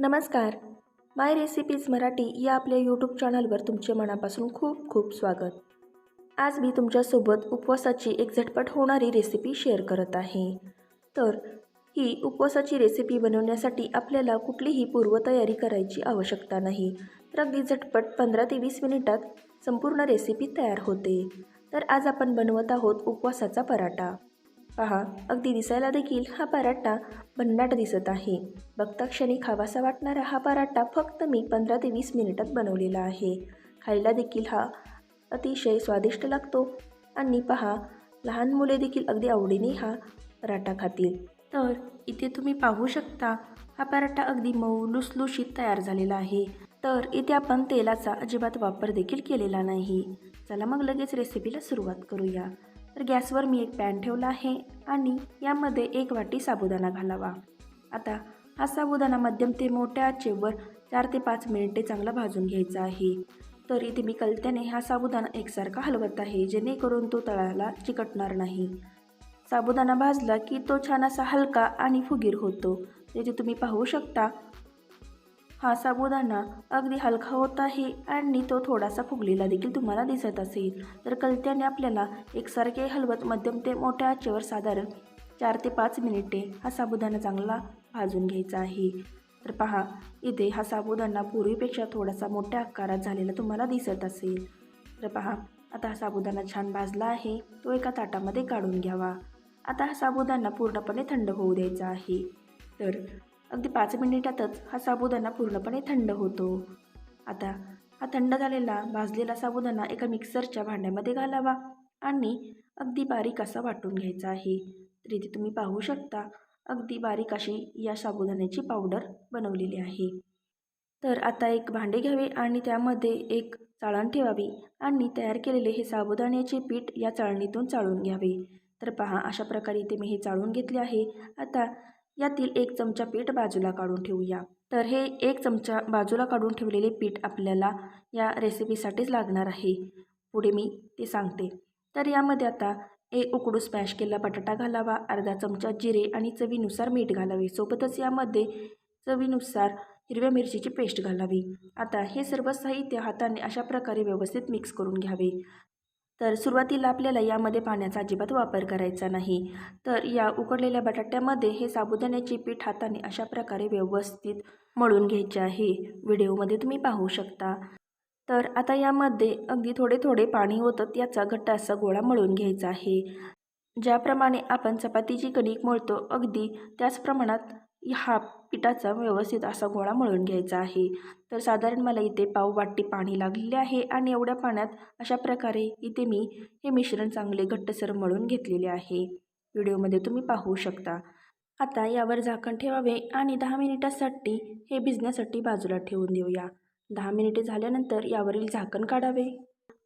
नमस्कार. माय रेसिपीज मराठी या आपल्या यूट्यूब चॅनलवर तुमचे मनापासून खूप खूप स्वागत. आज मी तुमच्यासोबत उपवासाची एक झटपट होणारी रेसिपी शेअर करत आहे. तर ही उपवासाची रेसिपी बनवण्यासाठी आपल्याला कुठलीही पूर्वतयारी करायची आवश्यकता नाही. तर अगदी झटपट पंधरा ते वीस मिनिटात संपूर्ण रेसिपी तयार होते. तर आज आपण बनवत आहोत उपवासाचा पराठा. पहा अगदी दिसायला देखील हा पराठा भन्नाट दिसत आहे. बघता क्षणी खावासा वाटणारा हा पराठा फक्त मी पंधरा ते वीस मिनिटात बनवलेला आहे. खायला देखील हा अतिशय स्वादिष्ट लागतो. आणि पहा लहान मुले देखील अगदी आवडीने हा पराठा खातील. तर इथे तुम्ही पाहू शकता हा पराठा अगदी मऊ लुसलुशीत तयार झालेला आहे. तर इथे आपण तेलाचा अजिबात वापर देखील केलेला नाही. चला मग लगेच रेसिपीला सुरुवात करूया. तर गॅसवर मी एक पॅन ठेवला आहे आणि यामध्ये एक वाटी साबुदाणा घालावा. आता हा साबुदाणा मध्यम ते मोठ्या आचेवर चार ते पाच मिनिटे चांगला भाजून घ्यायचा आहे. तर इथे मी कलत्याने हा साबुदाणा एकसारखा हलवत आहे जेणेकरून तो तळाला चिकटणार नाही. साबुदाणा भाजला की तो छान असा हलका आणि फुगीर होतो. त्याचे तुम्ही पाहू शकता हा साबुदाणा अगदी हलका होत आहे आणि तो थोडासा फुगलेला देखील तुम्हाला दिसत असेल. तर कलत्याने आपल्याला एकसारखे हलवत मध्यम ते मोठ्या आचेवर साधारण चार ते पाच मिनिटे हा साबुदाणा चांगला भाजून घ्यायचा आहे. तर पहा इथे हा साबुदाणा पूर्वीपेक्षा थोडासा मोठ्या आकारात झालेला तुम्हाला दिसत असेल. तर पहा आता हा साबुदाणा छान भाजला आहे. तो एका ताटामध्ये काढून घ्यावा. आता हा साबुदाणा पूर्णपणे थंड होऊ द्यायचा आहे. तर अगदी पाच मिनिटातच हा साबुदाणा पूर्णपणे थंड होतो. आता हा थंड झालेला भाजलेला साबुदाणा एका मिक्सरच्या भांड्यामध्ये घालावा आणि अगदी बारीक असा वाटून घ्यायचा आहे. तर इथे तुम्ही पाहू शकता अगदी बारीक अशी या साबुदाण्याची पावडर बनवलेली आहे. तर आता एक भांडे घ्यावे आणि त्यामध्ये एक चाळण ठेवावी आणि तयार केलेले हे साबुदाण्याचे पीठ या चाळणीतून चाळून घ्यावे. तर पहा अशा प्रकारे इथे मी हे चाळून घेतले आहे. आता यातील एक चमचा पीठ बाजूला काढून ठेवूया. तर हे एक चमचा बाजूला काढून ठेवलेले पीठ आपल्याला या रेसिपीसाठीच लागणार आहे. पुढे मी ते सांगते. तर यामध्ये आता एक उकडू स्मॅश केलेला बटाटा घालावा अर्धा चमचा जिरे आणि चवीनुसार मीठ घालावे. सोबतच यामध्ये चवीनुसार हिरव्या मिरचीची पेस्ट घालावी. आता हे सर्व साहित्य हाताने अशा प्रकारे व्यवस्थित मिक्स करून घ्यावे. तर सुरुवातीला आपल्याला यामध्ये पाण्याचा अजिबात वापर करायचा नाही. तर या उकडलेल्या बटाट्यामध्ये हे साबुदाण्याचे पीठ हाताने अशा प्रकारे व्यवस्थित मळून घ्यायचे आहे. व्हिडिओमध्ये तुम्ही पाहू शकता. तर आता यामध्ये अगदी थोडे थोडे पाणी होतं याचा घट्ट असा गोळा मळून घ्यायचा आहे. ज्याप्रमाणे आपण चपातीची कणिक मळतो अगदी त्याच प्रमाणात हा पिठाचा व्यवस्थित असा गोळा मळून घ्यायचा आहे. तर साधारण मला इथे पाव वाटी पाणी लागलेले आहे आणि एवढ्या पाण्यात अशा प्रकारे इथे मी हे मिश्रण चांगले घट्टसर मळून घेतलेले आहे. व्हिडिओमध्ये तुम्ही पाहू शकता. आता यावर झाकण ठेवावे आणि दहा मिनिटासाठी हे भिजण्यासाठी बाजूला ठेवून देऊया. दहा मिनिटे झाल्यानंतर यावरील झाकण काढावे.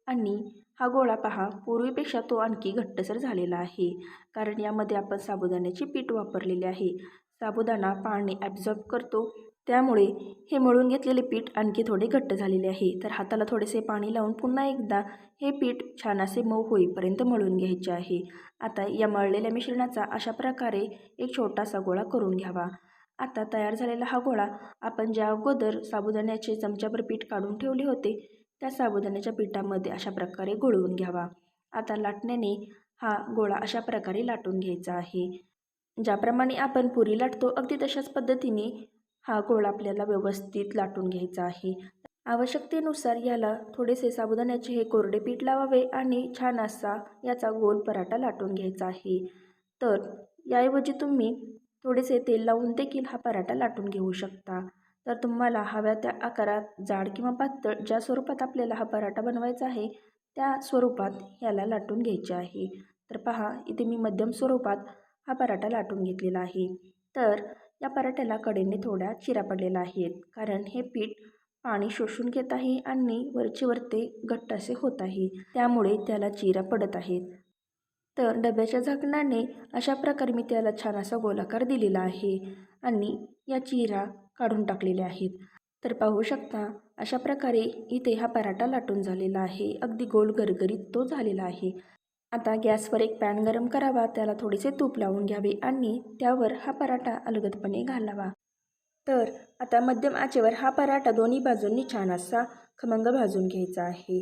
आणि हा गोळा पहा पूर्वीपेक्षा तो आणखी घट्टसर झालेला आहे. कारण यामध्ये आपण साबुदाण्याचे पीठ वापरलेले आहे. साबुदाणा पाणी ॲब्झॉर्ब करतो. त्यामुळे हे मळून घेतलेले पीठ आणखी थोडे घट्ट झालेले आहे. तर हाताला थोडेसे पाणी लावून पुन्हा एकदा हे पीठ छान असे मऊ होईपर्यंत मळून घ्यायचे आहे. आता या मळलेल्या मिश्रणाचा अशा प्रकारे एक छोटासा गोळा करून घ्यावा. आता तयार झालेला हा गोळा आपण ज्या अगोदर साबुदाण्याचे चमच्याभर पीठ काढून ठेवले होते त्या साबुदाण्याच्या पिठामध्ये अशा प्रकारे घोळवून घ्यावा. आता लाटण्याने हा गोळा अशा प्रकारे लाटून घ्यायचा आहे. ज्याप्रमाणे आपण पुरी लाटतो अगदी तशाच पद्धतीने हा गोळ आपल्याला व्यवस्थित लाटून घ्यायचा आहे. आवश्यकतेनुसार याला थोडेसे साबुदाण्याचे हे कोरडे पीठ लावावे आणि छान असा याचा गोल पराठा लाटून घ्यायचा आहे. तर याऐवजी तुम्ही थोडेसे तेल लावून देखील हा पराठा लाटून घेऊ शकता. तर तुम्हाला हव्या त्या आकारात जाड किंवा पातळ ज्या स्वरूपात आपल्याला हा पराठा बनवायचा आहे त्या स्वरूपात याला लाटून घ्यायचे आहे. तर पहा इथे मी मध्यम स्वरूपात हा पराठा लाटून घेतलेला आहे. तर या पराठ्याला कडेने थोड्या चिरा पडलेल्या आहेत. कारण हे पीठ पाणी शोषून घेत आहे आणि वरचे वरते घट्ट असे होत आहे. त्यामुळे त्याला चिरा पडत आहेत. तर डब्याच्या झाकणाने अशा प्रकारे मी त्याला छान असा गोलाकार दिलेला आहे आणि या चिरा काढून टाकलेल्या आहेत. तर पाहू शकता अशा प्रकारे इथे हा पराठा लाटून झालेला आहे. अगदी गोल गरगरीत तो झालेला आहे. आता गॅसवर एक पॅन गरम करावा त्याला थोडेसे तूप लावून घ्यावे आणि त्यावर हा पराठा अलगदपणे घालावा. तर आता मध्यम आचेवर हा पराठा दोन्ही बाजूंनी छान असा खमंग भाजून घ्यायचा आहे.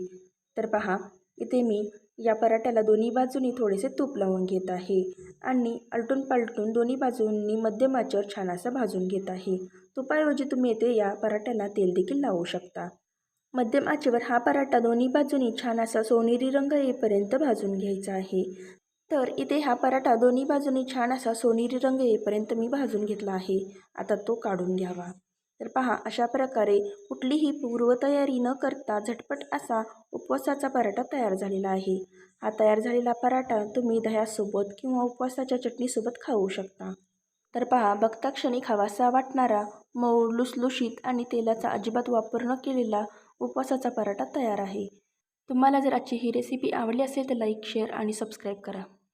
तर पहा इथे मी या पराठ्याला दोन्ही बाजूंनी थोडेसे तूप लावून घेत आहे आणि आलटून पालटून दोन्ही बाजूंनी मध्यम आचेवर छान असा भाजून घेत आहे. तुपाऐवजी तुम्ही येथे या पराठ्याला तेल देखील लावू शकता. मध्यम आचेवर हा पराठा दोन्ही बाजूनी छान असा सोनेरी रंग येईपर्यंत भाजून घ्यायचा आहे. तर इथे हा पराठा दोन्ही बाजूनी छान असा सोनेरी रंग येईपर्यंत मी भाजून घेतला आहे. आता तो काढून घ्यावा. तर पहा अशा प्रकारे कुठलीही पूर्वतयारी न करता झटपट असा उपवासाचा पराठा तयार झालेला आहे. हा तयार झालेला पराठा तुम्ही दह्यासोबत किंवा उपवासाच्या चटणीसोबत खाऊ शकता. तर पहा बघता क्षणी खावासा वाटणारा मऊ लुसलुशीत आणि तेलाचा अजिबात वापर न केलेला उपवासाचा पराठा तयार आहे. तुम्हाला जर आजची ही रेसिपी आवडली असेल तर लाईक शेअर आणि सबस्क्राईब करा.